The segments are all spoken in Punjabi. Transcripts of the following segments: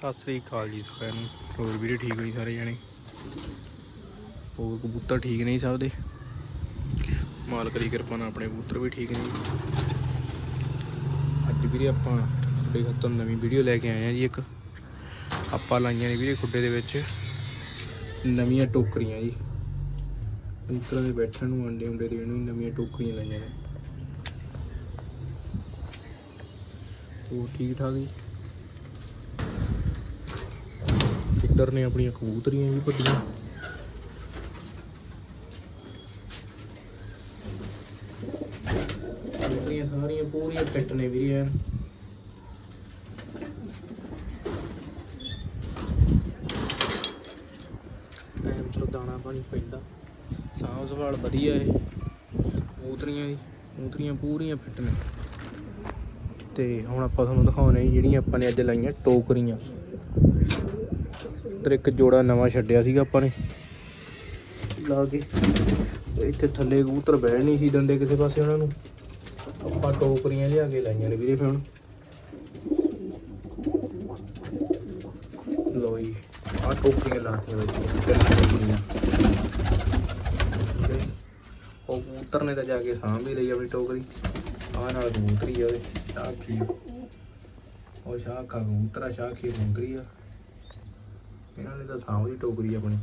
ਸਤਿ ਸ੍ਰੀ ਅਕਾਲ ਜੀ ਸਾਰਿਆਂ ਨੂੰ। ਹੋਰ ਵੀਰੇ ਠੀਕ ਹੋਈ ਸਾਰੇ ਜਣੇ? ਹੋਰ ਕਬੂਤਰ ਠੀਕ ਨਹੀਂ ਸਭ ਦੇ? ਮਾਲਕ ਦੀ ਕਿਰਪਾ ਨਾਲ ਆਪਣੇ ਕਬੂਤਰ ਵੀ ਠੀਕ ਨੇ ਅੱਜ ਵੀਰੇ ਆਪਾਂ ਤੁਹਾਡੇ ਖਾਤਰ ਨਵੀਂ ਵੀਡੀਓ ਲੈ ਕੇ ਆਏ ਆ ਜੀ ਇੱਕ। ਆਪਾਂ ਲਾਈਆਂ ਨੇ ਵੀਰੇ ਖੁੱਡੇ ਦੇ ਵਿੱਚ। ਨਵੀਆਂ ਟੋਕਰੀਆਂ ਜੀ। ਕਬੂਤਰਾਂ ਦੇ ਬੈਠਣ ਨੂੰ ਅੰਡੇ ਉਂਡੇ ਦੇਣ ਨੂੰ ਨਵੀਆਂ ਟੋਕਰੀਆਂ ਲਾਈਆਂ ਨੇ। ਹੋਰ ਠੀਕ ਠਾਕ ਜੀ? ਇੱਧਰ ਨੇ ਆਪਣੀਆਂ ਕਬੂਤਰੀਆਂ ਵੀ ਵੱਡੀਆਂ ਕਬੂਤਰੀਆਂ ਸਾਰੀਆਂ ਪੂਰੀਆਂ ਫਿੱਟ ਨੇ ਵੀਰੇ ਯਾਰ। ਟਾਈਮ ਤੋਂ ਦਾਣਾ ਪਾਣੀ ਪੈਂਦਾ। ਸਾਂਭ ਸੰਭਾਲ ਵਧੀਆ ਹੈ ਕਬੂਤਰੀਆਂ ਦੀ ਕਬੂਤਰੀਆਂ ਪੂਰੀਆਂ ਫਿੱਟ ਨੇ। ਤੇ ਹੁਣ ਆਪਾਂ ਤੁਹਾਨੂੰ ਦਿਖਾਉਣੇ ਜਿਹੜੀਆਂ ਆਪਾਂ ਨੇ ਅੱਜ ਲਾਈਆਂ ਟੋਕਰੀਆਂ। ਇੱਧਰ ਇੱਕ ਜੋੜਾ ਨਵਾਂ ਛੱਡਿਆ ਸੀਗਾ ਆਪਾਂ ਨੇ। ਲਾ ਕੇ। ਇੱਥੇ ਥੱਲੇ ਕਬੂਤਰ ਬਹਿ ਨਹੀਂ ਸੀ ਦਿੰਦੇ ਕਿਸੇ ਪਾਸੇ ਉਹਨਾਂ ਨੂੰ। ਆਪਾਂ ਟੋਕਰੀਆਂ ਲਿਆ ਕੇ ਲਾਈਆਂ ਨੇ ਵੀਰੇ ਹੁਣ। ਲੋ ਜੀ, ਆਹ ਟੋਕਰੀਆਂ ਲਾਤੀਆਂ ਵਿੱਚ ਉਹ ਕਬੂਤਰ ਨੇ ਤਾਂ ਜਾ ਕੇ ਸਾਂਭ ਹੀ ਲਈ ਆਪਣੀ ਟੋਕਰੀ। ਆਹ ਨਾਲ ਕਬੂਤਰੀ ਆ ਉਹਦੇ ਸ਼ਾਖੀ ਉਹ ਸ਼ਾਖਾ ਕਬੂਤਰ ਆ ਸ਼ਾਖੀ ਕਬੂਤਰੀ ਆ। ਇਹਨਾਂ ਨੇ ਤਾਂ ਸਾਂਭ ਦੀ ਟੋਕਰੀ ਆਪਣੀ।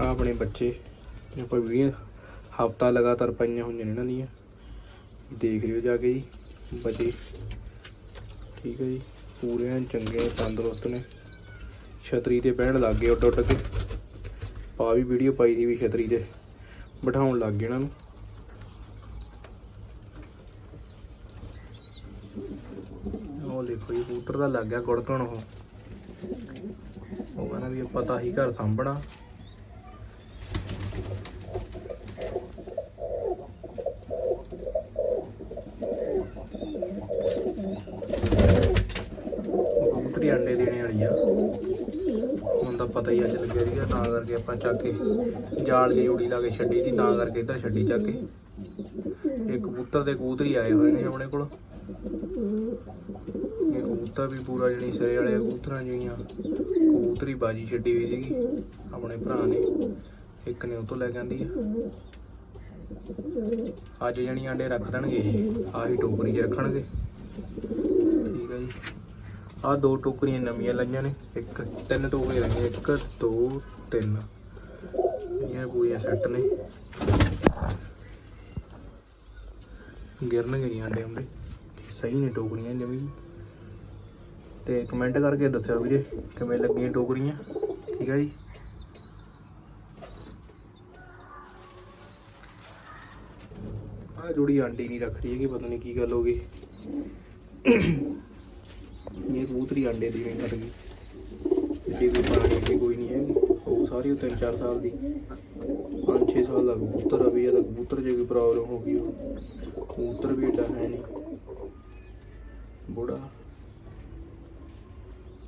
ਆ ਆਪਣੇ ਬੱਚੇ ਆਪਾਂ ਵੀਡੀਓ ਹਫਤਾ ਲਗਾਤਾਰ ਪਾਈਆਂ ਹੋਈਆਂ ਨੇ ਇਹਨਾਂ ਦੀਆਂ। ਦੇਖ ਲਿਓ ਜਾ ਕੇ ਜੀ, ਬੱਚੇ। ਠੀਕ ਹੈ ਜੀ, ਪੂਰੇ ਐਨ ਚੰਗੇ, ਤੰਦਰੁਸਤ ਨੇ। ਛਤਰੀ ਤੇ ਬਹਿਣ ਲੱਗ ਗਏ ਉੱਡ ਉੱਡ ਕੇ। ਪਾ ਵੀ ਵੀਡੀਓ ਪਾਈ ਦੀ ਵੀ ਛਤਰੀ ਤੇ। ਬਿਠਾਉਣ ਲੱਗ ਗਏ ਇਹਨਾਂ ਨੂੰ। ਉਹ ਦੇਖੋ ਜੀ ਕਬੂਤਰ ਦਾ ਲੱਗ ਗਿਆ ਗੁੜਕਣ ਉਹ। ਉਹ ਕਹਿੰਦਾ ਵੀ ਆਪਾਂ ਤਾਂ ਹੀ ਘਰ ਸਾਂਭਣਾ। ਕਬੂਤਰੀ ਅੰਡੇ ਦੇਣੇ ਵਾਲੀ ਆ। ਹੁਣ ਤਾਂ ਪਤਾ ਹੀ ਅੱਜ ਲੱਗਿਆ ਸੀਗਾ ਤਾਂ ਕਰਕੇ ਆਪਾਂ ਚੱਕ ਕੇ ਜਾਲ ਦੀ ਜੋੜੀ ਲਾ ਕੇ ਛੱਡੀ ਦੀ, ਤਾਂ ਕਰਕੇ ਇੱਧਰ ਛੱਡੀ ਚੱਕ ਕੇ। ਇਹ ਕਬੂਤਰ ਤੇ ਕਬੂਤਰੀ ਆਏ ਹੋਏ ਨੇ ਆਪਣੇ ਕੋਲ। ਇਹ ਕਬੂਤਰ ਵੀ ਪੂਰਾ ਜਣੀ ਸਿਰੇ ਵਾਲੇ ਕਬੂਤਰਾਂ ਜਿਹੜੀਆਂ ਕਬੂਤਰੀ ਬਾਜੀ ਛੱਡੀ ਹੋਈ ਸੀਗੀ, ਆਪਣੇ ਭਰਾ ਨੇ। ਇੱਕ ਨੇ ਉਹ ਤੋਂ ਲੈ ਕੇ ਆਂਦੀ ਆ। ਅੱਜ ਜਣੀ ਆਂਡੇ ਰੱਖ ਦੇਣਗੇ ਆਹੀ ਟੋਕਰੀ 'ਚ ਰੱਖਣਗੇ। ਠੀਕ ਹੈ ਜੀ। ਆਹ ਦੋ ਟੋਕਰੀਆਂ ਨਵੀਆਂ ਲਾਈਆਂ ਨੇ, ਇੱਕ ਤਿੰਨ ਟੋਕਰੀਆਂ ਲਾਈਆਂ, ਇੱਕ, ਦੋ, ਤਿੰਨ। ਇਹ ਪੂਰੀਆਂ ਸੈੱਟ ਨੇ। ਗਿਰਨਗੇ ਨਹੀਂ ਆਂਡੇ ਹੁੰਦੇ ਸਹੀ ਨੇ ਟੋਕਰੀਆਂ ਜਮੀ ਤੇ ਕਮੈਂਟ ਕਰਕੇ ਦੱਸਿਓ ਵੀਰੇ, ਕਿਵੇਂ ਲੱਗੀਆਂ ਟੋਕਰੀਆਂ? ਠੀਕ ਹੈ ਜੀ? ਆ ਜੋੜੀ ਆਂਡੀ ਨਹੀਂ ਰੱਖ ਰਹੀ ਹੈਗੀ, ਪਤਾ ਨਹੀਂ ਕੀ ਗੱਲ ਹੋ ਗਈ। ਇਹ ਕਬੂਤਰੀ ਆਂਡੇ ਦੀ ਨਹੀਂ ਕਰ ਗਈ। ਇਹਦੀ ਵੀ ਪਾਣੀ ਦੀ ਕੋਈ ਨਹੀਂ ਹੈਗੀ, ਉਹ ਸਾਰੀ ਉਹ 3-4 ਸਾਲ ਦੀ। 5-6 ਸਾਲ ਦਾ ਕਬੂਤਰ ਆ ਵੀ, ਇਹਦਾ ਕਬੂਤਰ ਜੇ ਕੋਈ ਪ੍ਰੋਬਲਮ ਹੋ ਗਈ ਉਹ ਕਬੂਤਰ ਵੀ ਏਡਾ ਹੈ ਨਹੀਂ। ਬੁੜਾ।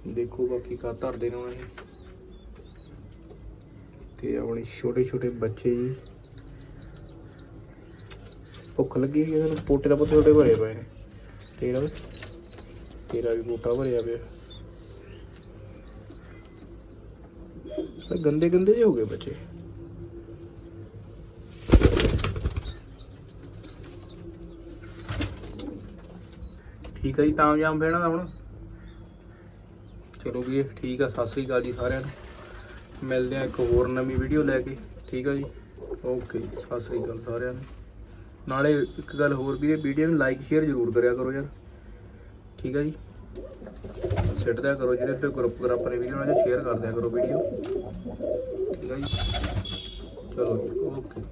ਦੇਖੋ ਬਾਕੀ ਕਾ ਧਰਦੇ ਨੇ ਉਹਨਾਂ। ਨੇ ਤੇ ਆਪਣੇ ਛੋਟੇ ਛੋਟੇ ਬੱਚੇ ਜੀ। ਭੁੱਖ ਲੱਗੀ ਹੈ ਇਹਨਾਂ ਨੂੰ ਪੋਟੇ ਦਾ ਪੁੱਤ ਛੋਟੇ ਭਰੇ ਪਏ ਨੇ। ਤੇਰਾ ਵੀ। ਤੇਰਾ ਵੀ ਮੋਟਾ ਭਰਿਆ ਪਿਆ। ਗੰਦੇ ਗੰਦੇ ਜਿਹੇ ਹੋ ਗਏ ਬੱਚੇ। ਠੀਕ ਹੈ ਜੀ, ਤਾਂ ਜਾਮ ਫੇਣਾ ਦਾ ਹੁਣ। ਚਲੋ ਵੀ ਠੀਕ ਆ, ਸਤਿ ਸ੍ਰੀ ਅਕਾਲ ਜੀ ਸਾਰਿਆਂ ਨੂੰ। ਮਿਲਦੇ ਆ ਇੱਕ ਹੋਰ ਨਵੀਂ ਵੀਡੀਓ ਲੈ ਕੇ। ਠੀਕ ਆ ਜੀ? ਓਕੇ ਜੀ ਸਤਿ ਸ੍ਰੀ ਅਕਾਲ ਸਾਰਿਆਂ ਨੂੰ। ਨਾਲੇ ਇੱਕ ਗੱਲ ਹੋਰ ਵੀ ਇਹ ਵੀਡੀਓ ਨੂੰ ਲਾਈਕ ਸ਼ੇਅਰ ਜ਼ਰੂਰ ਕਰਿਆ ਕਰੋ ਯਾਰ। ਠੀਕ ਆ ਜੀ? ਸਿੱਟ ਦਿਆ ਕਰੋ ਜਿਹੜੇ ਤੇ ਗਰੁੱਪ ਗਰੁੱਪ ਨੇ ਵੀਡੀਓ ਉਹਨਾਂ ਸ਼ੇਅਰ ਕਰ ਦਿਆ ਕਰੋ ਵੀਡੀਓ ਠੀਕ ਆ ਜੀ? ਚਲੋ ਓਕੇ